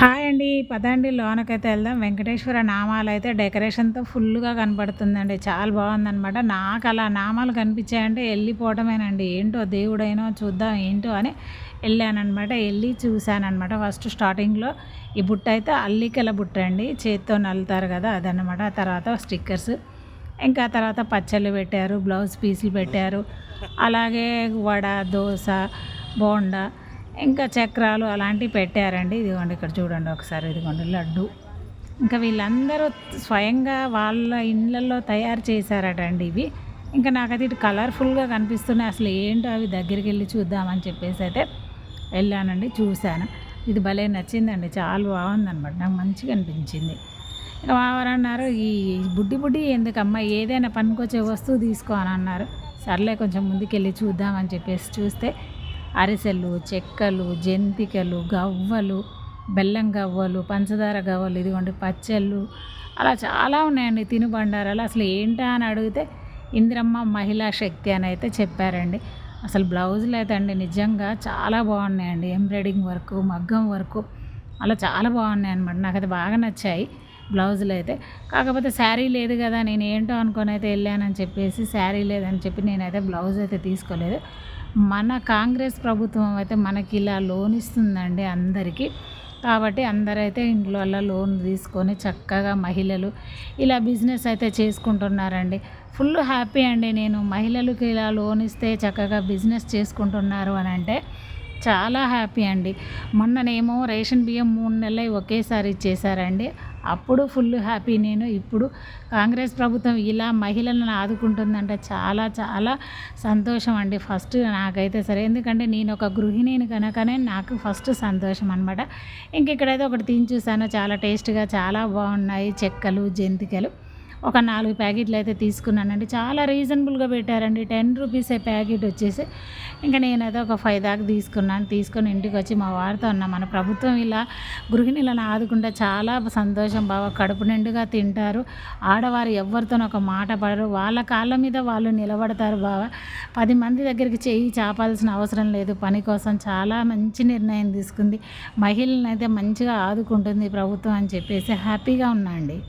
Hi అండి పదండి లోనకైతే వెళ్దాం. వెంకటేశ్వర నామాలు అయితే డెకరేషన్తో ఫుల్గా కనపడుతుందండి. చాలా బాగుందనమాట నాకు అలా నామాలు కనిపించాయంటే వెళ్ళిపోవటమేనండి. ఏంటో దేవుడైనా చూద్దాం ఏంటో అని వెళ్ళానమాట వెళ్ళి చూశానమాట ఫస్ట్ స్టార్టింగ్లో ఈ బుట్ట అయితే అల్లికల బుట్ట అండి. చేత్తో నల్లుతారు కదా అదనమాట తర్వాత స్టిక్కర్స్. ఇంకా తర్వాత పచ్చళ్ళు పెట్టారు బ్లౌజ్ పీసులు పెట్టారు. అలాగే వడ దోశ బోండా ఇంకా చక్రాలు అలాంటివి పెట్టారండి. ఇదిగోండి ఇక్కడ చూడండి ఒకసారి ఇదిగోండి లడ్డు. ఇంకా వీళ్ళందరూ స్వయంగా వాళ్ళ ఇళ్ళల్లో తయారు చేశారట అండి ఇవి. ఇంకా నాకైతే ఇటు కలర్ఫుల్గా కనిపిస్తున్నాయి. అసలు ఏంటో అవి దగ్గరికి వెళ్ళి చూద్దామని చెప్పేసి అయితే వెళ్ళానండి చూశాను. ఇది భలే నచ్చిందండి చాలా బాగుందనమాట నాకు మంచిగా అనిపించింది. ఇంకా అన్నారు ఈ బుడ్డి బుడ్డి ఎందుకమ్మా? ఏదైనా పనికొచ్చే వస్తువు తీసుకో అని అన్నారు. సర్లే కొంచెం ముందుకెళ్ళి చూద్దామని చెప్పేసి చూస్తే అరిసెలు చెక్కలు జంతికలు గవ్వలు బెల్లం గవ్వలు పంచదార గవ్వలు ఇదిగోండి పచ్చళ్ళు. అలా చాలా ఉన్నాయండి తినుబండారాలు అసలు ఏంటా అని అడిగితే ఇందిరమ్మ మహిళా శక్తి అని అయితే చెప్పారండి. అసలు బ్లౌజులు అయితే అండి నిజంగా చాలా బాగున్నాయండి. ఎంబ్రాయిడింగ్ వర్క్ మగ్గం వర్క్ అలా చాలా బాగున్నాయి అనమాట నాకు బాగా నచ్చాయి బ్లౌజులు అయితే. కాకపోతే శారీ లేదు కదా నేను ఏంటో అనుకొని అయితే వెళ్ళానని చెప్పేసి శారీ లేదని చెప్పి నేనైతే బ్లౌజ్ అయితే తీసుకోలేదు. మన కాంగ్రెస్ ప్రభుత్వం అయితే మనకి ఇలా లోన్ ఇస్తుందండి అందరికీ. కాబట్టి అందరైతే ఇంట్లో లోన్ తీసుకొని చక్కగా మహిళలు ఇలా బిజినెస్ అయితే చేసుకుంటున్నారండి. ఫుల్ హ్యాపీ అండి నేను మహిళలకు ఇలా లోన్ ఇస్తే చక్కగా బిజినెస్ చేసుకుంటున్నారు అని అంటే చాలా హ్యాపీ అండి. మొన్ననేమో రేషన్ బియ్యం మూడు నెలలు ఒకేసారి ఇచ్చేసారండి అప్పుడు ఫుల్ హ్యాపీ నేను. ఇప్పుడు కాంగ్రెస్ ప్రభుత్వం ఇలా మహిళలను ఆదుకుంటుందంటే చాలా చాలా సంతోషం అండి. ఫస్ట్ నాకైతే సరే ఎందుకంటే నేను ఒక గృహిణిని కనుకనే నాకు ఫస్ట్ సంతోషం అనమాట ఇంక ఇక్కడైతే ఒకటి తిని చూసాను చాలా టేస్ట్గా చాలా బాగున్నాయి. చెక్కలు జంతికలు. ఒక నాలుగు ప్యాకెట్లు అయితే తీసుకున్నానండి. చాలా రీజనబుల్గా పెట్టారండి. టెన్ రూపీసే ప్యాకెట్ వచ్చేసి. ఇంకా నేనైతే ఒక ఫైవ్ దాకా తీసుకున్నాను. తీసుకొని ఇంటికి వచ్చి మా వారితో ఉన్నా మన ప్రభుత్వం ఇలా గృహిణులను ఆదుకుంటే చాలా సంతోషం బాగా కడుపు నిండుగా తింటారు. ఆడవారు ఎవరితోనూ ఒక మాట పడరు. వాళ్ళ కాళ్ళ మీద వాళ్ళు నిలబడతారు బాగా పది మంది దగ్గరికి చెయ్యి చాపాల్సిన అవసరం లేదు. పని కోసం చాలా మంచి నిర్ణయం తీసుకుంది. మహిళలను అయితే మంచిగా ఆదుకుంటుంది ప్రభుత్వం అని చెప్పేసి హ్యాపీగా ఉన్నా అండి.